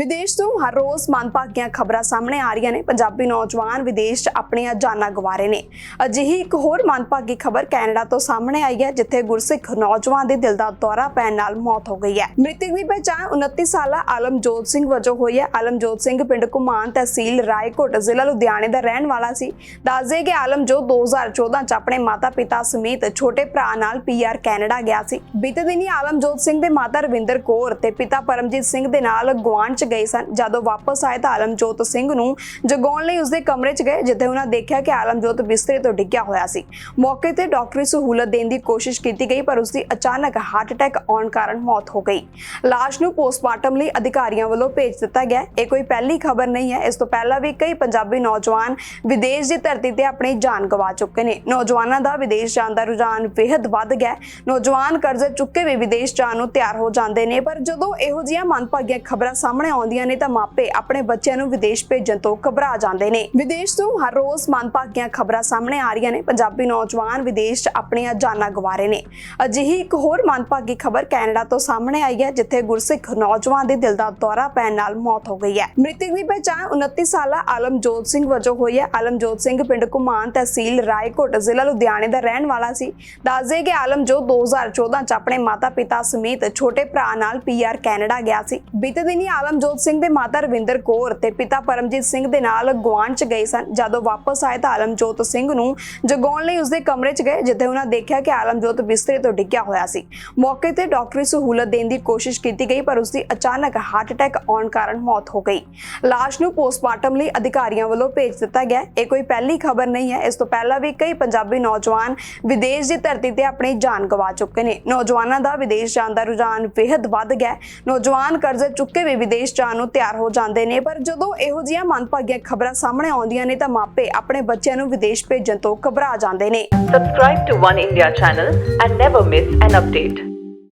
ਵਿਦੇਸ਼ ਤੋਂ ਹਰ ਰੋਜ਼ ਮੰਦਭਾਗੀਆਂ ਖਬਰਾਂ ਸਾਹਮਣੇ ਆ ਰਹੀਆਂ ਨੇ। ਪੰਜਾਬੀ ਨੌਜਵਾਨ ਵਿਦੇਸ਼ 'ਚ ਆਪਣੀਆਂ ਜਾਨਾਂ ਗਵਾ ਨੇ। ਅਜਿਹੀ ਇੱਕ ਹੋਰ ਮੰਦਭਾਗੀ ਖਬਰ ਕੈਨੇਡਾ ਤੋਂ ਸਾਹਮਣੇ ਆਈ ਹੈ, ਜਿੱਥੇ ਗੁਰਸਿੱਖ ਨੌਜਵਾਨ ਦੇ ਦਿਲ ਦਾ ਦੌਰਾ ਪੈਣ ਨਾਲ ਮੌਤ ਹੋ ਗਈ ਹੈ। ਮ੍ਰਿਤਕ ਦੀ ਪਛਾਣ 29 ਸਾਲਾ ਆਲਮਜੋਤ ਸਿੰਘ ਵਜੋਂ ਹੋਈ ਹੈ। ਆਲਮਜੋਤ ਸਿੰਘ ਪਿੰਡ ਕੁਮਾਨ ਤਹਿਸੀਲ ਰਾਏਕੋਟ, ਜ਼ਿਲ੍ਹਾ ਲੁਧਿਆਣੇ ਦਾ ਰਹਿਣ ਵਾਲਾ ਸੀ। ਦੱਸਦੇ ਕਿ ਆਲਮਜੋਤ 2014 ਚ ਆਪਣੇ ਮਾਤਾ-ਪਿਤਾ ਸਮੇਤ ਛੋਟੇ ਭਰਾ ਨਾਲ ਪੀਆਰ ਕੈਨੇਡਾ ਗਿਆ ਸੀ। ਬੀਤੇ ਦਿਨੀ ਆਲਮਜੋਤ ਸਿੰਘ ਦੇ ਮਾਤਾ ਰਵਿੰਦਰ ਕੌਰ ਤੇ ਪਿਤਾ ਪਰਮਜੀਤ ਸਿੰਘ ਦੇ ਨਾਲ ਗੁਆਂਢ ਚ ਗਏ ਸਨ। ਜਦੋਂ ਵਾਪਸ ਆਏ ਤਾਂ ਆਲਮਜੋਤ ਸਿੰਘ ਨੂੰ ਜਗਾਉਣ ਲਈ ਉਸਦੇ ਕਮਰੇ ਚ ਗਏ, ਜਿੱਥੇ ਉਹਨਾਂ ਦੇਖਿਆ ਕਿ ਆਲਮਜੋਤ ਬਿਸਤਰੇ ਤੋਂ ਡਿੱਗਿਆ ਹੋਇਆ ਸੀ। ਮੌਕੇ ਤੇ ਡਾਕਟਰੀ ਸਹੂਲਤ ਦੇਣ ਦੀ ਕੋਸ਼ਿਸ਼ ਕੀਤੀ ਗਈ, ਪਰ ਉਸਦੀ ਅਚਾਨਕ ਹਾਰਟ ਅਟੈਕ ਆਉਣ ਕਾਰਨ ਮੌਤ ਹੋ ਗਈ। ਲਾਸ਼ ਨੂੰ ਪੋਸਟਮਾਰਟਮ ਲਈ ਅਧਿਕਾਰੀਆਂ ਵੱਲੋਂ ਭੇਜ ਦਿੱਤਾ ਗਿਆ। ਇਹ ਕੋਈ ਪਹਿਲੀ ਖਬਰ ਨਹੀਂ ਹੈ। ਇਸ ਤੋਂ ਪਹਿਲਾਂ ਵੀ ਕਈ ਪੰਜਾਬੀ ਨੌਜਵਾਨ ਵਿਦੇਸ਼ ਦੀ ਧਰਤੀ ਤੇ ਆਪਣੀ ਜਾਨ ਗਵਾ ਚੁੱਕੇ ਨੇ। ਨੌਜਵਾਨਾਂ ਦਾ ਵਿਦੇਸ਼ ਜਾਣ ਦਾ ਰੁਝਾਨ ਬੇहद ਵੱਧ ਗਿਆ ਨੌਜਵਾਨ ਕਰਜ਼ੇ ਚੁੱਕੇ ਵੀ ਵਿਦੇਸ਼ ਜਾਣ ਨੂੰ ਤਿਆਰ ਹੋ ਜਾਂਦੇ ਨੇ, ਪਰ ਜਦੋਂ ਇਹੋ ਜਿਹੀਆਂ ਮੰਦਭਾਗੀਆਂ ਖਬਰਾਂ ਸਾਹਮਣੇ ਆਉਂਦੀਆਂ ਨੇ ਤਾਂ ਮਾਪੇ ਆਪਣੇ ਬੱਚਿਆਂ ਨੂੰ ਵਿਦੇਸ਼ ਭੇਜਣ ਤੋਂ ਘਬਰਾ ਜਾਂਦੇ ਨੇ। ਵਿਦੇਸ਼ ਤੋਂ ਹਰ ਰੋਜ਼ ਮੰਦਭਾਗੀਆਂ ਖਬਰਾਂ ਸਾਹਮਣੇ ਆ ਰਹੀਆਂ ਨੇ। ਪੰਜਾਬੀ ਨੌਜਵਾਨ ਵਿਦੇਸ਼ 'ਚ ਆਪਣੀਆਂ ਜਾਨਾਂ ਗਵਾ ਰਹੇ ਨੇ। ਅਜਿਹੀ ਇੱਕ ਹੋਰ ਮੰਦਭਾਗੀ ਖਬਰ ਕੈਨੇਡਾ ਤੋਂ ਸਾਹਮਣੇ ਆਈ ਹੈ, ਜਿੱਥੇ ਗੁਰਸਿੱਖ ਨੌਜਵਾਨ ਦੇ ਦਿਲ ਦਾ ਦੌਰਾ ਪੈਣ ਨਾਲ ਮੌਤ ਹੋ ਗਈ ਹੈ। ਮ੍ਰਿਤਕ ਦੀ ਪਛਾਣ 29 ਸਾਲਾ ਆਲਮਜੋਤ ਸਿੰਘ ਵਜੋਂ ਹੋਈ ਹੈ। ਆਲਮਜੋਤ ਸਿੰਘ ਪਿੰਡ ਕੁਮਾਨ ਤਹਿਸੀਲ ਰਾਏਕੋਟ, ਜ਼ਿਲ੍ਹਾ ਲੁਧਿਆਣੇ ਦਾ ਰਹਿਣ ਵਾਲਾ ਸੀ। ਦੱਸਦੇ ਕਿ ਆਲਮਜੋਤ 2014 ਚ ਆਪਣੇ ਮਾਤਾ-ਪਿਤਾ ਸਮੇਤ ਛੋਟੇ ਭਰਾ ਨਾਲ ਪੀਆਰ ਕੈਨੇਡਾ ਗਿਆ ਸੀ। ਬੀਤੇ ਦਿਨੀ ਆਲਮਜੋਤ ਸਿੰਘ ਦੇ ਮਾਤਾ ਰਵਿੰਦਰ ਕੌਰ ਤੇ ਪਿਤਾ ਪਰਮਜੀਤ ਸਿੰਘ ਦੇ ਨਾਲ ਗੁਆਂਢ ਚ ਗਏ ਸਨ, ਜਦੋਂ ਵਾਪਸ ਆਏ ਤਾਂ ਆਲਮਜੋਤ ਸਿੰਘ ਨੂੰ ਜਗਾਉਣ ਲਈ ਉਸਦੇ ਕਮਰੇ ਚ ਗਏ, ਜਿੱਥੇ ਉਹਨਾਂ ਦੇਖਿਆ ਕਿ ਆਲਮਜੋਤ ਬਿਸਤਰੇ ਤੋਂ ਡਿੱਗਿਆ ਹੋਇਆ ਸੀ। ਮੌਕੇ ਤੇ ਡਾਕਟਰੀ ਸਹੂਲਤ ਦੇਣ ਦੀ ਕੋਸ਼ਿਸ਼ ਕੀਤੀ ਗਈ, ਪਰ ਉਸਦੀ ਅਚਾਨਕ ਹਾਰਟ ਅਟੈਕ ਆਉਣ ਕਾਰਨ ਮੌਤ ਹੋ ਗਈ। ਲਾਸ਼ ਨੂੰ ਪੋਸਟਮਾਰਟਮ ਲਈ ਅਧਿਕਾਰੀਆਂ ਵੱਲੋਂ ਭੇਜ ਦਿੱਤਾ ਗਿਆ। ਇਹ ਕੋਈ ਪਹਿਲੀ ਖਬਰ ਨਹੀਂ ਹੈ। ਇਸ ਤੋਂ ਪਹਿਲਾਂ ਵੀ ਕਈ ਪੰਜਾਬੀ ਨੌਜਵਾਨ ਵਿਦੇਸ਼ ਦੀ ਧਰਤੀ ਤੇ ਆਪਣੀ ਜਾਨ ਗਵਾ ਚੁੱਕੇ ਨੇ। ਨੌਜਵਾਨਾਂ ਦਾ ਵਿਦੇਸ਼ ਜਾਣ ਦਾ ਰੁਝਾਨ ਬੇहद ਵੱਧ ਗਿਆ। ਨੌਜਵਾਨ ਕਰਜ਼ੇ ਚੁੱਕੇ ਵੀ ਵਿਦੇਸ਼ ਜਾਣ ਨੂੰ ਤਿਆਰ ਹੋ ਜਾਂਦੇ ਨੇ ਪਰ ਜਦੋਂ ਇਹੋ ਜਿਹੀਆਂ ਮੰਦਭਾਗੀਆਂ ਖਬਰਾਂ ਸਾਹਮਣੇ ਆਉਂਦੀਆਂ ਨੇ ਤਾਂ ਮਾਪੇ ਆਪਣੇ ਬੱਚਿਆਂ ਨੂੰ ਵਿਦੇਸ਼ ਭੇਜਣ ਤੋਂ ਘਬਰਾ ਜਾਂਦੇ ਨੇ Subscribe to One India channel and never miss an update.